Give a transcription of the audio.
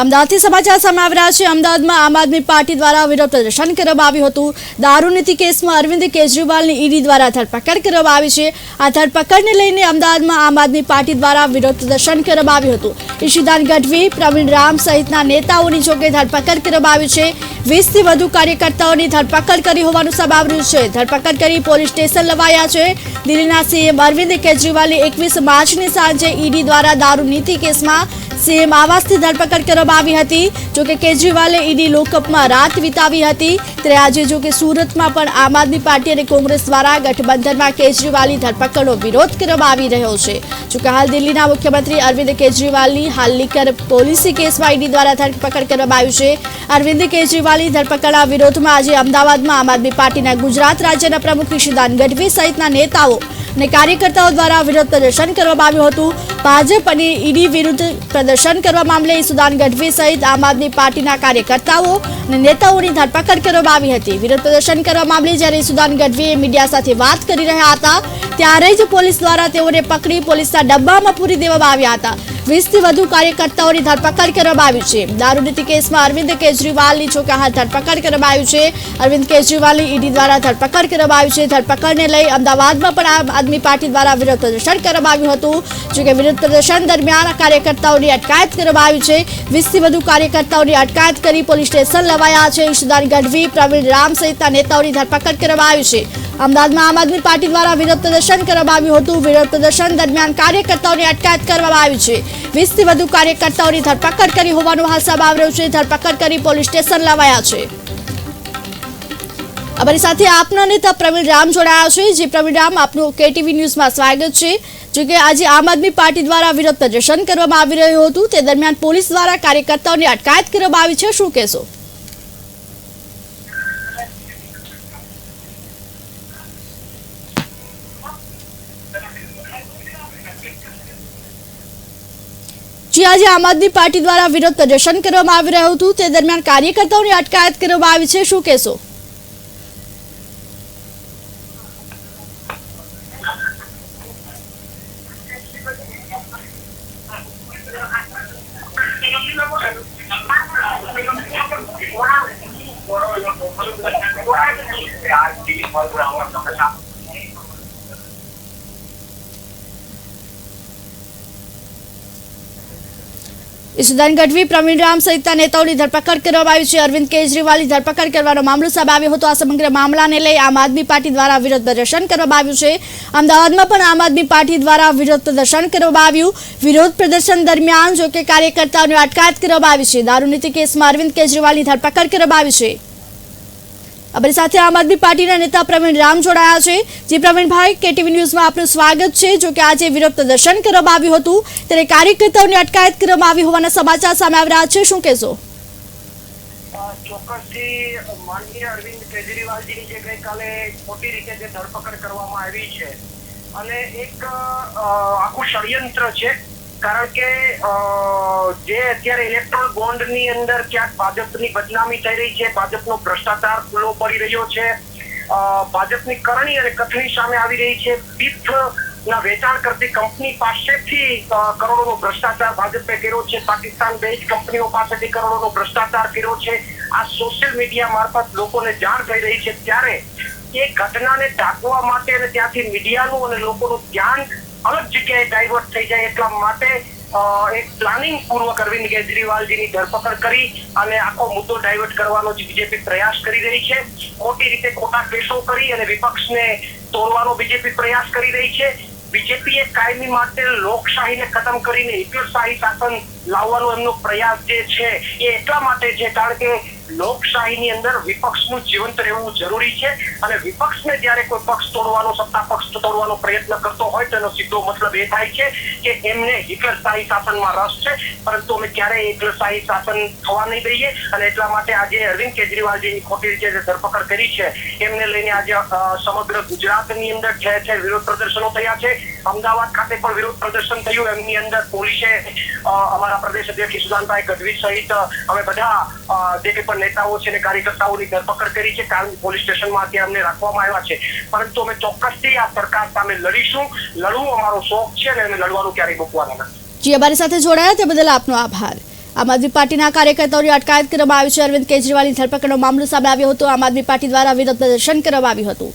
અમદાવાદથી સમાચાર સામે આવી છે. અમદાવાદમાં આમ આદમી પાર્ટી દ્વારા વિરોધ પ્રદર્શન કરવામાં આવ્યું હતું. દારૂ નીતિ કેસમાં અરવિંદ કેજરીવાલની ઈડી દ્વારા ધરપકડ કરવામાં આવી છે. આ ધરપકડને લઈને અમદાવાદમાં આમ આદમી પાર્ટી દ્વારા વિરોધ પ્રદર્શન કરવામાં આવ્યું હતું. ઈશિદાન ગઢવી, પ્રવીણ રામ સહિતના નેતાઓની જોકે ધરપકડ કરવામાં આવી છે. વીસથી વધુ કાર્યકર્તાઓની ધરપકડ કરી હોવાનું સામે છે. ધરપકડ કરી પોલીસ સ્ટેશન લવાયા છે. દિલ્હીના સીએમ અરવિંદ કેજરીવાલની એકવીસ માર્ચની સાંજે ઈડી દ્વારા દારૂ નીતિ કેસમાં સીએમ આવાસથી ધરપકડ કરવામાં આવી હતી. જોકે કેજરીવાલે ઈડી લોકઅપમાં રાત વિતાવી હતી. ત્યારે આજે જોકે સુરતમાં પણ આમ આદમી પાર્ટી અને કોંગ્રેસ દ્વારા ગઠબંધનમાં કેજરીવાલની ધરપકડનો વિરોધ કરવામાં આવી રહ્યો છે. જોકે હાલ દિલ્હીના મુખ્યમંત્રી અરવિંદ કેજરીવાલની હાલની કર પોલીસી કેસમાં ઈડી દ્વારા ધરપકડ કરવામાં આવી છે. અરવિંદ કેજરીવાલની ધરપકડના વિરોધમાં આજે અમદાવાદમાં આમ આદમી પાર્ટીના ગુજરાત રાજ્યના પ્રમુખ ઈશિદાન ગઢવી સહિતના નેતાઓ અને કાર્યકર્તાઓ દ્વારા વિરોધ પ્રદર્શન કરવામાં આવ્યું હતું. ભાજપ અને ઈડી વિરુદ્ધ પ્રદર્શન કરવા મામલે સુદાન ગઢવી સહિત આમ આદમી પાર્ટીના કાર્યકર્તાઓ અને નેતાઓની ધરપકડ કરવામાં આવી હતી. વિરોધ પ્રદર્શન કરવા મામલે જ્યારે સુદાન ગઢવીએ મીડિયા સાથે વાત કરી રહ્યા હતા, ત્યારે જ પોલીસ દ્વારા તેઓને પકડી પોલીસના ડબ્બામાં પૂરી દેવામાં આવ્યા હતા. વીસથી વધુ કાર્યકર્તાઓની ધરપકડ કરવામાં આવી છે. દારૂ નીતિ કેસમાં અરવિંદ કેજરીવાલની જોકે હાલ ધરપકડ કરવામાં આવ્યું છે. અરવિંદ કેજરીવાલની ઈડી દ્વારા ધરપકડ કરવામાં આવી છે. ધરપકડને લઈ અમદાવાદમાં પણ આમ આદમી પાર્ટી દ્વારા વિરોધ પ્રદર્શન કરવામાં આવ્યું હતું. જોકે વિરોધ પ્રદર્શન દરમિયાન કાર્યકર્તાઓની અટકાયત કરવામાં આવી છે. વીસથી વધુ કાર્યકર્તાઓની અટકાયત કરી પોલીસ સ્ટેશન લવાયા છે. ઈશુદાન ગઢવી, પ્રવીણ રામ સહિતના નેતાઓની ધરપકડ કરવામાં આવી છે. અમદાવાદમાં આમ આદમી પાર્ટી દ્વારા વિરોધ પ્રદર્શન કરવામાં આવ્યું હતું. વિરોધ પ્રદર્શન દરમિયાન કાર્યકર્તાઓની અટકાયત કરવામાં આવી છે. વીસથી વધુ કાર્યકર્તાઓની ધરપકડ કરી હોવાનું હાલ સામે આવી રહ્યું છે. ધરપકડ કરી પોલીસ સ્ટેશન લાવાયા છે. અમારી સાથે આપના નેતા પ્રવીણ રામ જોડાયા છે. જે પ્રવીણ રામ, આપનું કેટીવી ન્યૂઝમાં સ્વાગત છે. જો કે આજે આમ આદમી પાર્ટી દ્વારા વિરોધ પ્રદર્શન કરવામાં આવી રહ્યું હતું. તે દરમિયાન પોલીસ દ્વારા કાર્યકર્તાઓની અટકાયત કરવામાં આવી છે. શું કહેશો? જે, આજે આમ આદમી પાર્ટી દ્વારા વિરોધ પ્રદર્શન કરવામાં આવી રહ્યું હતું. તે દરમિયાન કાર્યકર્તાઓની અટકાયત કરવામાં આવી છે. શું કહેશો? ઈશુદાન ગઢવી પ્રવીણ રામ સહિતના નેતાઓની ધરપકડ કરવામાં આવી છે અરવિંદ કેજરીવાલની ધરપકડ કરવાનો મામલો સામે આવ્યો હતો આ સમગ્ર મામલાને લઈ આમ આદમી પાર્ટી દ્વારા વિરોધ પ્રદર્શન કરવામાં આવ્યું છે અમદાવાદમાં પણ આમ આદમી પાર્ટી દ્વારા વિરોધ પ્રદર્શન કરવામાં આવ્યું વિરોધ પ્રદર્શન દરમિયાન જો કે કાર્યકર્તાઓની અટકાયત કરવામાં આવી છે દારૂ નીતિ કેસમાં અરવિંદ કેજરીવાલની ધરપકડ કરવામાં આવી છે અમારી સાથે આમ આદમી પાર્ટીના નેતા પ્રવીણ રામ જોડાયા છે. જે પ્રવીણભાઈ, કેટીવી ન્યૂઝમાં આપનું સ્વાગત છે. જો કે આજે વિરોધ પ્રદર્શન કરવામાં આવ્યું હતું, ત્યારે કાર્યકર્તાઓની અટકાયત કરવામાં આવી હોવાના સમાચાર સામે આવી રહ્યા છે. શું કહેશો? ચોક્કસથી અરવિંદ કેજરીવાલજીની કારણ કે જે અત્યારે ઇલેક્ટ્રોન બોન્ડની અંદર ક્યાંક ભાજપની બદનામી થઈ રહી છે, ભાજપનો ભ્રષ્ટાચાર ખુલ્લો પડી રહ્યો છે ભાજપની કરણી અને કથણી સામે આવી રહી છે પીઠ ના વેચાણ કરતી કંપની પાસેથી કરોડોનો ભ્રષ્ટાચાર ભાજપે કર્યો છે, પાકિસ્તાન બેઝ કંપનીઓ પાસેથી કરોડોનો ભ્રષ્ટાચાર કર્યો છે, આ સોશિયલ મીડિયા મારફત લોકોને જાણ થઈ રહી છે, ત્યારે એ ઘટનાને ઢાંકવા માટે અને ત્યાંથી મીડિયાનું અને લોકોનું ધ્યાન અલગ જગ્યાએ ડાયવર્ટ થઈ જાય એટલા માટે એક પ્લાનિંગ પૂર્વક અરવિંદ કેજરીવાલજીની ધરપકડ કરી અને આખો મુદ્દો ડાયવર્ટ કરવાનો બીજેપી પ્રયાસ કરી રહી છે. ખોટી રીતે ખોટા કેસો કરી અને વિપક્ષને તોડવાનો બીજેપી પ્રયાસ કરી રહી છે. બીજેપી એ કાયમી માટે લોકશાહીને ખતમ કરીને હિટલશાહી શાસન લાવવાનો એમનો પ્રયાસ જે છે એ એટલા માટે છે કારણ કે લોકશાહીની અંદર વિપક્ષનું જીવંત રહેવું જરૂરી છે અને વિપક્ષને જ્યારે કોઈ પક્ષ તોડવાનો, સત્તા પક્ષ તોડવાનો પ્રયત્ન કરતો હોય તેનો સીધો મતલબ એ થાય છે કે એમને હિટલશાહી શાસનમાં રસ છે, પરંતુ અમે ક્યારેય હિટલશાહી શાસન થવા નહીં દઈએ અને એટલા માટે આજે અરવિંદ કેજરીવાલજીની ખોટી રીતે જે ધરપકડ કરી છે, એમને લઈને આજે સમગ્ર ગુજરાતની અંદર ઠેર ઠેર વિરોધ પ્રદર્શનો થયા છે. અમદાવાદ ખાતે પણ વિરોધ પ્રદર્શન થયું. એમની અંદર પોલીસે અમારા પ્રદેશ અધ્યક્ષ ઈશુદાનભાઈ ગઢવી સહિત અમે બધા જે કંઈ પણ નેતાઓ છે અને કાર્યકર્તાઓની ધરપકડ કરી છે કારણ પોલીસ સ્ટેશનમાં અત્યારે અમને રાખવામાં આવ્યા છે. પરંતુ અમે ચોક્કસથી આ સરકાર સામે લડીશું. લડવું અમારો શોખ છે અને અમે લડવાનું ક્યારેય મૂકવાના નથી. જે, અમારી સાથે જોડાયા તે બદલ આપનો આભાર. આમ આદમી પાર્ટીના કાર્યકર્તાઓની અટકાયત કરવામાં આવી છે. અરવિંદ કેજરીવાલની ધરપકડનો મામલો સામે આવ્યો હતો. આમ આદમી પાર્ટી દ્વારા વિરોધ પ્રદર્શન કરવામાં આવ્યું હતું.